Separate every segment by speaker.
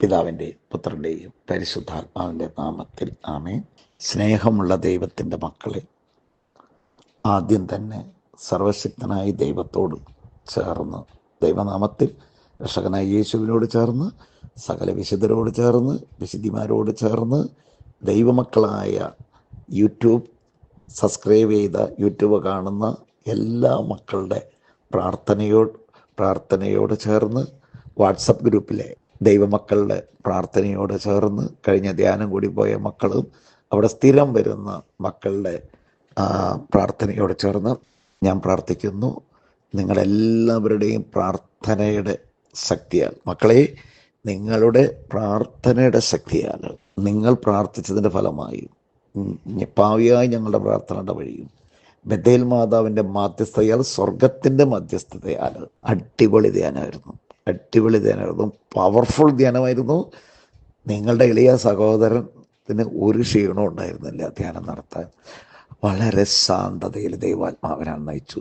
Speaker 1: പിതാവിന്റെയും പുത്രന്റെയും പരിശുദ്ധാത്മാവിന്റെ നാമത്തിൽ. ആമേ സ്നേഹമുള്ള ദൈവത്തിന്റെ മക്കളെ ആദ്യം തന്നെ സർവശക്തനായ ദൈവത്തോട് ചേർന്ന് ദൈവനാമത്തിൽ രക്ഷകനായ യേശുവിനോട് ചേർന്ന് സകല വിശുദ്ധരോട് ചേർന്ന് വിശുദ്ധിമാരോട് ചേർന്ന് ദൈവമക്കളായ യൂട്യൂബ് സബ്സ്ക്രൈബ് ചെയ്ത യൂട്യൂബ് കാണുന്ന എല്ലാ മക്കളുടെ പ്രാർത്ഥനയോട് പ്രാർത്ഥനയോട് ചേർന്ന് വാട്സപ്പ് ഗ്രൂപ്പിലെ ദൈവമക്കളുടെ പ്രാർത്ഥനയോട് ചേർന്ന് കഴിഞ്ഞ ധ്യാനം കൂടി പോയ മക്കളും അവിടെ സ്ഥിരം വരുന്ന മക്കളുടെ പ്രാർത്ഥനയോട് ചേർന്ന് ഞാൻ പ്രാർത്ഥിക്കുന്നു. നിങ്ങളെല്ലാവരുടെയും പ്രാർത്ഥനയുടെ ശക്തിയാൽ. മക്കളെ നിങ്ങളുടെ പ്രാർത്ഥനയുടെ ശക്തിയാൽ നിങ്ങൾ പ്രാർത്ഥിച്ചതിന്റെ ഫലമായി പാവിയായി ഞങ്ങളുടെ പ്രാർത്ഥനയുടെ വഴിയും ബദേൽ മാതാവിന്റെ മാധ്യസ്ഥതയാൽ സ്വർഗത്തിന്റെ മധ്യസ്ഥതയാൽ അടിപൊളി ധ്യാനമായിരുന്നു. അടിപൊളി ധ്യാനമായിരുന്നു. പവർഫുൾ ധ്യാനമായിരുന്നു. നിങ്ങളുടെ ഇളയ സഹോദരത്തിന് ഒരു ക്ഷീണവും ഉണ്ടായിരുന്നില്ല ധ്യാനം നടത്താൻ. വളരെ ശാന്തതയിൽ ദൈവാത്മാവിനാണ് നയിച്ചു.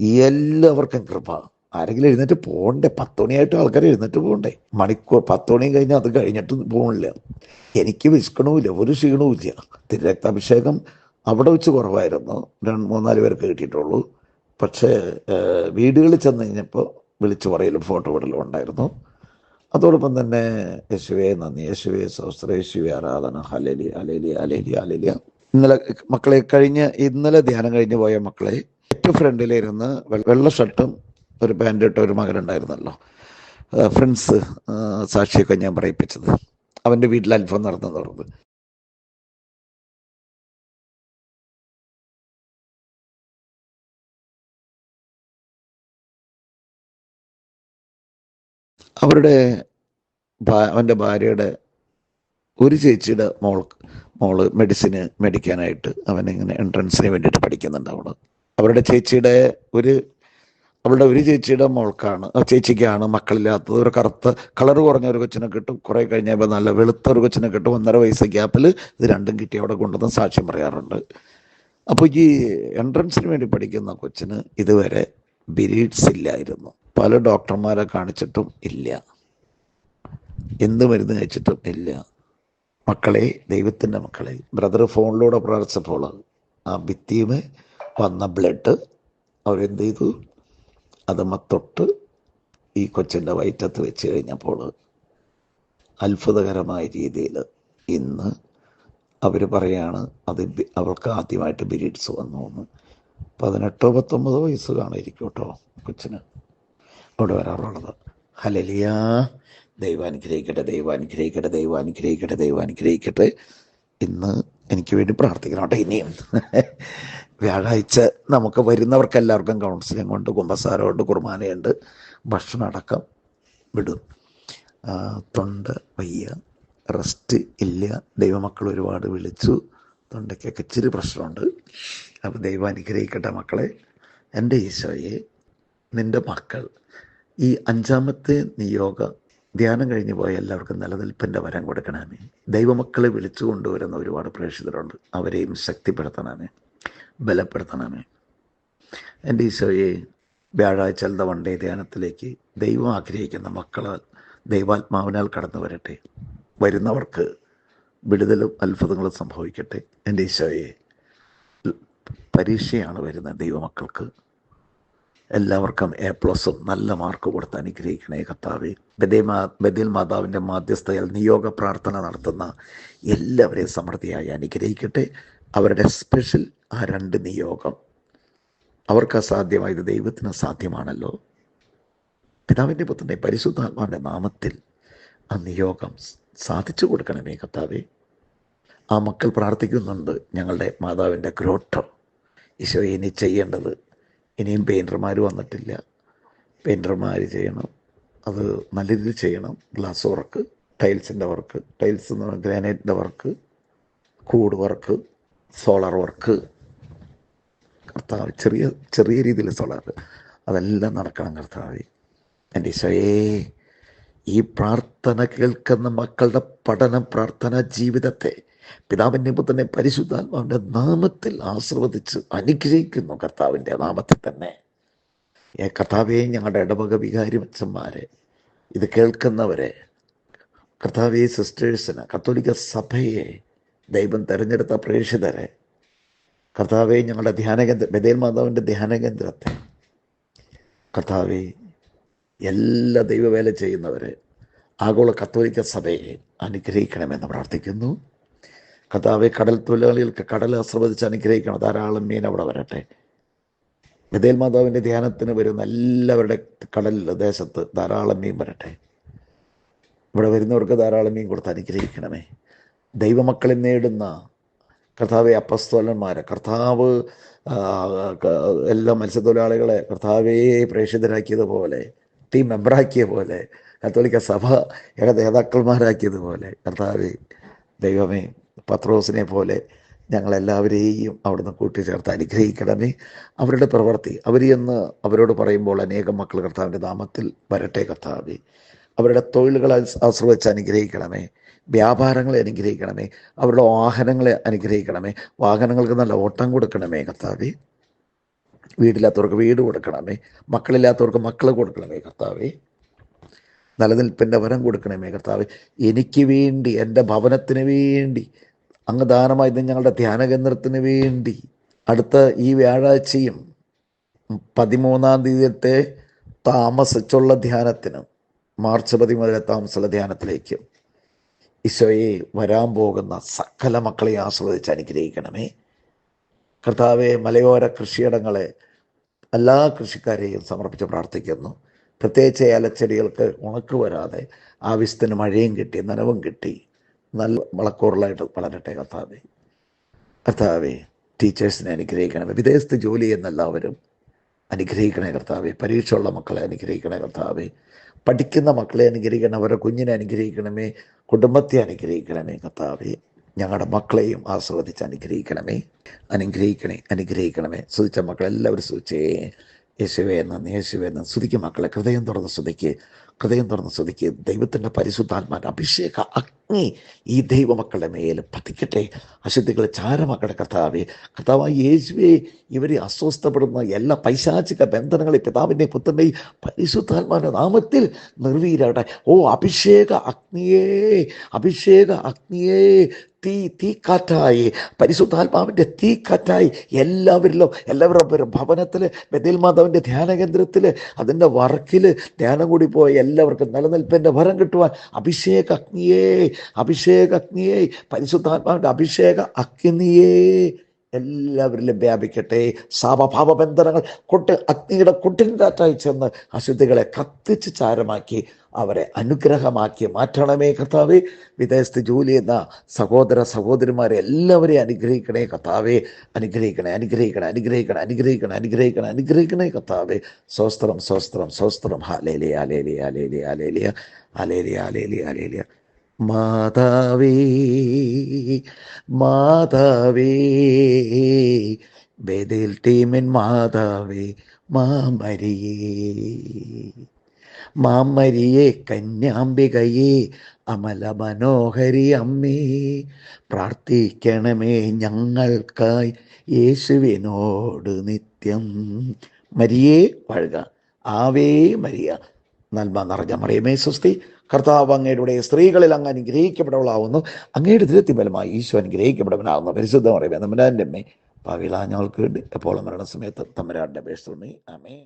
Speaker 1: എല്ലാവർക്കും കൃപ. ആരെങ്കിലും എഴുന്നേറ്റ് പോകണ്ടേ? പത്ത് മണിയായിട്ട് ആൾക്കാർ എഴുന്നേറ്റ് പോകണ്ടേ? മണിക്കൂർ പത്ത് മണിയും കഴിഞ്ഞ് അത് കഴിഞ്ഞിട്ട് പോകണില്ല എനിക്ക് വിശക്കണവുമില്ല ഒരു ക്ഷീണവുമില്ല. തിരക്താഭിഷേകം അവിടെ വെച്ച് കുറവായിരുന്നു. രണ്ട് മൂന്നാൽ പേർക്ക് കിട്ടിയിട്ടുള്ളൂ. പക്ഷേ വീടുകളിൽ ചെന്ന് കഴിഞ്ഞപ്പോൾ വിളിച്ചു പറയലും ഫോട്ടോ വിടലും ഉണ്ടായിരുന്നു. അതോടൊപ്പം തന്നെ യേശുവെ നന്ദി. യേശുവെ സൗസ്ത്ര യേശുവെ ആരാധന. ഹലേലി അലേലി അലേലി അലേലിയ ഇന്നലെ മക്കളെ കഴിഞ്ഞ് ഇന്നലെ ധ്യാനം കഴിഞ്ഞ് പോയ മക്കളെ ഏറ്റവും ഫ്രണ്ടിലിരുന്ന് വെള്ള ഷർട്ടും ഒരു പാന്റ് ഇട്ട ഒരു മകനുണ്ടായിരുന്നല്ലോ. ഫ്രണ്ട്സ് സാക്ഷിയൊക്കെ ഞാൻ പറയിപ്പിച്ചത്. അവന്റെ വീട്ടിൽ അത്ഭുതം നടന്നു തുറന്ന് അവരുടെ അവന്റെ ഭാര്യയുടെ ഒരു ചേച്ചിയുടെ മോൾ മോൾ മെഡിസിന് മേടിക്കാനായിട്ട് അവൻ ഇങ്ങനെ എൻട്രൻസിന് വേണ്ടിയിട്ട് പഠിക്കുന്നുണ്ട് അവൾ അവരുടെ ചേച്ചിയുടെ ഒരു അവളുടെ ഒരു ചേച്ചിയുടെ മോൾക്കാണ് ചേച്ചിക്കാണ് മക്കളില്ലാത്തത്. ഒരു കറുത്ത കളർ കുറഞ്ഞ ഒരു കൊച്ചിനെ കിട്ടും. കുറെ കഴിഞ്ഞപ്പോൾ നല്ല വെളുത്ത ഒരു കൊച്ചിനെ കിട്ടും. ഒന്നര വയസ്സ് ഗ്യാപ്പിൽ ഇത് രണ്ടും കിട്ടി അവിടെ കൊണ്ടുവന്ന് സാക്ഷ്യം പറയാറുണ്ട്. അപ്പോൾ ഈ എൻട്രൻസിന് വേണ്ടി പഠിക്കുന്ന കൊച്ചിന് ഇതുവരെ ബിരീഡ്സ് ഇല്ലായിരുന്നു. പല ഡോക്ടർമാരെ കാണിച്ചിട്ടും ഇല്ല. എന്ത് മരുന്ന് കഴിച്ചിട്ടും ഇല്ല. മക്കളെ ദൈവത്തിന്റെ മക്കളെ ബ്രദർ ഫോണിലൂടെ പ്രാർത്ഥിച്ചപ്പോൾ ആ ഭിത്തിയുമേ വന്ന ബ്ലഡ് അവരെന്ത് ചെയ്തു? അതുമ്മ തൊട്ട് ഈ കൊച്ചിന്റെ വയറ്റത്ത് വെച്ച് കഴിഞ്ഞപ്പോൾ അത്ഭുതകരമായ രീതിയിൽ ഇന്ന് അവർ പറയാണ് അത് അവൾക്ക് ആദ്യമായിട്ട് ബിരീഡ്സ് വന്നു എന്ന്. പതിനെട്ടോ പത്തൊമ്പതോ വയസ്സ് കാണായിരിക്കും കേട്ടോ കൊച്ചിന്. ഇവിടെ വരാറുള്ളത്. ഹലലിയ ദൈവാനുഗ്രഹിക്കട്ടെ ദൈവാനുഗ്രഹിക്കട്ടെ ദൈവാനുഗ്രഹിക്കട്ടെ ദൈവാനുഗ്രഹിക്കട്ടെ ഇന്ന് എനിക്ക് വേണ്ടി പ്രാർത്ഥിക്കണം കേട്ടോ ഇനിയും. വ്യാഴാഴ്ച നമുക്ക് വരുന്നവർക്കെല്ലാവർക്കും കൗൺസിലിംഗ് ഉണ്ട് കുമ്പസാരമുണ്ട് കുർബാനയുണ്ട് ഭക്ഷണം അടക്കം വിടും. തൊണ്ട വയ്യ റെസ്റ്റ് ഇല്ല. ദൈവമക്കൾ ഒരുപാട് വിളിച്ചു. തൊണ്ടയ്ക്കൊക്കെ ഇച്ചിരി പ്രശ്നമുണ്ട്. അപ്പോൾ ദൈവം അനുഗ്രഹിക്കട്ടെ മക്കളെ. എന്റെ ഈശോയെ നിന്റെ മക്കൾ ഈ അഞ്ചാമത്തെ നിയോഗ ധ്യാനം കഴിഞ്ഞ് പോയ എല്ലാവർക്കും നിലനിൽപ്പിന്റെ വരം കൊടുക്കണമേ. ദൈവമക്കളെ വിളിച്ചു കൊണ്ടുവരുന്ന ഒരുപാട് പ്രേക്ഷിതരുണ്ട്. അവരെയും ശക്തിപ്പെടുത്തണമേ. ബലപ്പെടുത്തണമേ. എന്റെ ഈശോയെ വ്യാഴാഴ്ച വണ്ടേ ധ്യാനത്തിലേക്ക് ദൈവം ആഗ്രഹിക്കുന്ന മക്കളാൽ ദൈവാത്മാവിനാൽ കടന്നു വരട്ടെ. വരുന്നവർക്ക് വിടുതലും അത്ഭുതങ്ങളും സംഭവിക്കട്ടെ. എന്റെ ഈശോയെ പരീക്ഷയാണ് വരുന്ന ദൈവമക്കൾക്ക്. എല്ലാവർക്കും എ പ്ലസും നല്ല മാർക്ക് കൊടുത്ത് അനുഗ്രഹിക്കണേ കർത്താവെ. ബദേ ബദിൽ ബദേൽ മാതാവിന്റെ മാധ്യസ്ഥയിൽ നിയോഗ പ്രാർത്ഥന നടത്തുന്ന എല്ലാവരെയും സമൃദ്ധിയായി അനുഗ്രഹിക്കട്ടെ. അവരുടെ സ്പെഷ്യൽ ആ രണ്ട് നിയോഗം അവർക്ക് അസാധ്യമായത് ദൈവത്തിന് സാധ്യമാണല്ലോ. പിതാവിന്റെ പുത്രന്റെ പരിശുദ്ധാത്മാവിന്റെ നാമത്തിൽ ആ നിയോഗം സാധിച്ചു കൊടുക്കണമേ കർത്താവേ. ആ മക്കൾ പ്രാർത്ഥിക്കുന്നുണ്ട് ഞങ്ങളുടെ മാതാവിന്റെ ഗ്രോട്ടം. ഈശോ ഇനി ചെയ്യേണ്ടത് ഇനിയും പെയിന്റർമാർ വന്നിട്ടില്ല. പെയിന്റർമാർ ചെയ്യണം. അത് നല്ല രീതിയിൽ ചെയ്യണം. ഗ്ലാസ് വർക്ക് ടൈൽസിന്റെ വർക്ക് ടൈൽസ് എന്ന് പറഞ്ഞാൽ ഗ്രാനൈറ്റിന്റെ വർക്ക് കൂട് വർക്ക് സോളാർ വർക്ക് കർത്താവ് ചെറിയ ചെറിയ രീതിയിൽ സോളാർ അതെല്ലാം നടക്കണം കർത്താവ്. എന്റെ ഈശോയേ ഈ പ്രാർത്ഥന കേൾക്കുന്ന മക്കളുടെ പഠനം പ്രാർത്ഥന ജീവിതത്തെ പിതാവിന്റെ പുത്രനെ പരിശുദ്ധാത്മാവിന്റെ നാമത്തിൽ ആശ്രവദിച്ച് അനുഗ്രഹിക്കുന്നു കർത്താവിന്റെ നാമത്തിൽ തന്നെ. കർത്താവേ ഞങ്ങളുടെ ഇടവക വികാരി അച്ഛന്മാരെ ഇത് കേൾക്കുന്നവരെ കർത്താവേ സിസ്റ്റേഴ്സിന് കത്തോലിക്ക സഭയെ ദൈവം തിരഞ്ഞെടുത്ത പ്രേക്ഷിതരെ കർത്താവെ ഞങ്ങളുടെ ധ്യാനകേന്ദ്ര ബദേൽ മാതാവിന്റെ ധ്യാന കേന്ദ്രത്തെ കർത്താവെ എല്ലാ ദൈവവേല ചെയ്യുന്നവരെ ആഗോള കത്തോലിക്ക സഭയെ അനുഗ്രഹിക്കണമെന്ന് പ്രാർത്ഥിക്കുന്നു. കർത്താവെ കടൽ തൊഴിലാളികൾക്ക് കടൽ ആസ്വദിച്ച് അനുഗ്രഹിക്കണം. ധാരാളം മീൻ അവിടെ വരട്ടെ. ഗതേൽ മാതാവിന്റെ ധ്യാനത്തിന് വരുന്ന എല്ലാവരുടെ കടൽ ദേശത്ത് ധാരാളം മീൻ വരട്ടെ. ഇവിടെ വരുന്നവർക്ക് ധാരാളം മീൻ കൊടുത്ത് അനുഗ്രഹിക്കണമേ. ദൈവമക്കളെ നേടുന്ന കർത്താവെ അപ്പസ്തോലന്മാരെ കർത്താവ് എല്ലാ മത്സ്യത്തൊഴിലാളികളെ കർത്താവേ പ്രേക്ഷിതരാക്കിയതുപോലെ ടീം മെമ്പറാക്കിയ പോലെ കത്തോലിക്ക സഭ ഏക നേതാക്കന്മാരാക്കിയതുപോലെ കർത്താവെ ദൈവമേ പത്രോസിനെ പോലെ ഞങ്ങളെല്ലാവരെയും അവിടുന്ന് കൂട്ടിച്ചേർത്ത് അനുഗ്രഹിക്കണമേ. അവരുടെ പ്രവൃത്തി അവർ എന്ന് അവരോട് പറയുമ്പോൾ അനേകം മക്കൾ കർത്താവിന്റെ നാമത്തിൽ വരട്ടെ കർത്താവെ. അവരുടെ തൊഴിലുകൾ ആശ്രയിച്ച് അനുഗ്രഹിക്കണമേ. വ്യാപാരങ്ങളെ അനുഗ്രഹിക്കണമേ. അവരുടെ വാഹനങ്ങളെ അനുഗ്രഹിക്കണമേ. വാഹനങ്ങൾക്ക് നല്ല ഓട്ടം കൊടുക്കണമേ കർത്താവെ. വീടില്ലാത്തവർക്ക് വീട് കൊടുക്കണമേ. മക്കളില്ലാത്തവർക്ക് മക്കൾ കൊടുക്കണമേ കർത്താവെ. നിലനിൽപ്പിന്റെ വരം കൊടുക്കണമേ കർത്താവ്. എനിക്ക് വേണ്ടി എന്റെ ഭവനത്തിന് വേണ്ടി അങ്ങ് ദാനമായി ഇത് ഞങ്ങളുടെ ധ്യാന കേന്ദ്രത്തിന് വേണ്ടി അടുത്ത ഈ വ്യാഴാഴ്ചയും പതിമൂന്നാം തീയതിയത്തെ താമസിച്ചുള്ള ധ്യാനത്തിന് മാർച്ച് പതിമൂന്നിലെ താമസമുള്ള ധ്യാനത്തിലേക്ക് ഈശോയെ വരാൻ പോകുന്ന സകല മക്കളെ ആസ്വദിച്ച് അനുഗ്രഹിക്കണമേ. കർത്താവെ മലയോര കൃഷിയിടങ്ങളെ എല്ലാ കൃഷിക്കാരെയും സമർപ്പിച്ച് പ്രാർത്ഥിക്കുന്നു. പ്രത്യേകിച്ച് ഏലച്ചെടികൾക്ക് ഉണക്ക് വരാതെ ആവശ്യത്തിന് മഴയും കിട്ടി നനവും കിട്ടി. നല്ല വളക്കൂറലായിട്ട് വളരട്ടെ കർത്താവെ. കർത്താവെ ടീച്ചേഴ്സിനെ അനുഗ്രഹിക്കണമേ. വിദേശത്ത് ജോലി ചെയ്യുന്ന എല്ലാവരും അനുഗ്രഹിക്കണേ കർത്താവെ. പരീക്ഷയുള്ള മക്കളെ അനുഗ്രഹിക്കണേ കർത്താവെ. പഠിക്കുന്ന മക്കളെ അനുഗ്രഹിക്കണം അവരുടെ കുഞ്ഞിനെ അനുഗ്രഹിക്കണമേ. കുടുംബത്തെ അനുഗ്രഹിക്കണമേ കർത്താവെ. ഞങ്ങളുടെ മക്കളെയും ആസ്വദിച്ച് അനുഗ്രഹിക്കണമേ. അനുഗ്രഹിക്കണേ അനുഗ്രഹിക്കണമേ. സ്തുതിച്ച മക്കളെല്ലാവരും സ്തുതിച്ചേ. യേശുവേ നന്ദി. യേശുവേ നന്ദി. സ്തുതിക്കും മക്കളെ ഹൃദയം തുറന്ന് സ്തുതിക്ക്. ഹൃദയം തുറന്ന് ശ്രദ്ധിക്കുക. ദൈവത്തിന്റെ പരിശുദ്ധാത്മാൻ അഭിഷേക അഗ്നി ഈ ദൈവമക്കളുടെ മേൽ പതിക്കട്ടെ. അശുദ്ധികളെ ചാരമക്കളുടെ കർത്താവേ. കർത്താവായ യേശുവേ ഇവരെ അസ്വസ്ഥപ്പെടുന്ന എല്ലാ പൈശാചിക ബന്ധനങ്ങളെ പിതാവിന്റെ പുത്രന്റെയും പരിശുദ്ധാത്മാന്റെ നാമത്തിൽ നിർവീരാകട്ടെ ഓ അഭിഷേക അഗ്നിയേ അഭിഷേക അഗ്നിയേ തീ തീ തീക്കാറ്റായി പരിശുദ്ധാത്മാവിന്റെ തീക്കാറ്റായി എല്ലാവരിലും എല്ലാവരുടെ ഭവനത്തിൽ ബദൽ മാതാവിന്റെ ധ്യാന കേന്ദ്രത്തിൽ അതിന്റെ വർക്കിൽ ധ്യാനം കൂടി പോയ എല്ലാവർക്കും നിലനിൽപ്പിന്റെ ഭരം കിട്ടുവാൻ അഭിഷേക അഗ്നിയേ അഭിഷേക അഗ്നിയേ പരിശുദ്ധാത്മാവിന്റെ അഭിഷേക അഗ്നിയേ. എല്ലാവരിലും വ്യാപിക്കട്ടെ. സാവഭാവ ബന്ധനങ്ങൾ കൊട്ട് അഗ്നിയുടെ കൊട്ടിൻ കാറ്റായി ചെന്ന് അശുദ്ധികളെ കത്തിച്ച് ചാരമാക്കി അവരെ അനുഗ്രഹമാക്കി മാറ്റണമേ കർത്താവേ. വിദേശത്ത് ജോലി ചെയ്യുന്ന സഹോദര സഹോദരിമാരെ എല്ലാവരെയും അനുഗ്രഹിക്കണേ കർത്താവേ. അനുഗ്രഹിക്കണേ അനുഗ്രഹിക്കണേ അനുഗ്രഹിക്കണേ അനുഗ്രഹിക്കണേ അനുഗ്രഹിക്കണേ അനുഗ്രഹിക്കണേ കർത്താവേ. സ്വസ്ത്രം സ്വസ്ത്രം സ്വസ്ത്രം. ഹാലേലിയ ഹാലേലിയ ഹാലേലിയ ഹാലേലിയ ഹാലേലിയ ഹാലേലിയ ഹാലേലിയ മാതാവേ മാതാവേ ബേദിൽ ടീമിൻ മാതാവേ മാമരിയേ. മാമരിയെ കന്യാംബികയെ അമല മനോഹരി അമ്മേ പ്രാർത്ഥിക്കണമേ ഞങ്ങൾക്കായി യേശുവിനോട് നിത്യം. മരിയേ വഴുക. Ave Maria. നന്മ നിറഞ്ഞ മറിയമേ സ്വസ്തി. കർത്താവ് അങ്ങയുടെ സ്ത്രീകളിൽ അങ്ങ് അനുഗ്രഹിക്കപ്പെടവളാവുന്നു. അങ്ങയുടെ തിരുത്തിമലമായി ഈശോ അനുഗ്രഹിക്കപ്പെടവനാവുന്നു പരിശുദ്ധ മറിയമേ നമ്മുടെ അമ്മേ പവിള ഞങ്ങൾക്ക് എപ്പോഴും മരണസമയത്ത് അപേക്ഷ തോന്നി ആമേ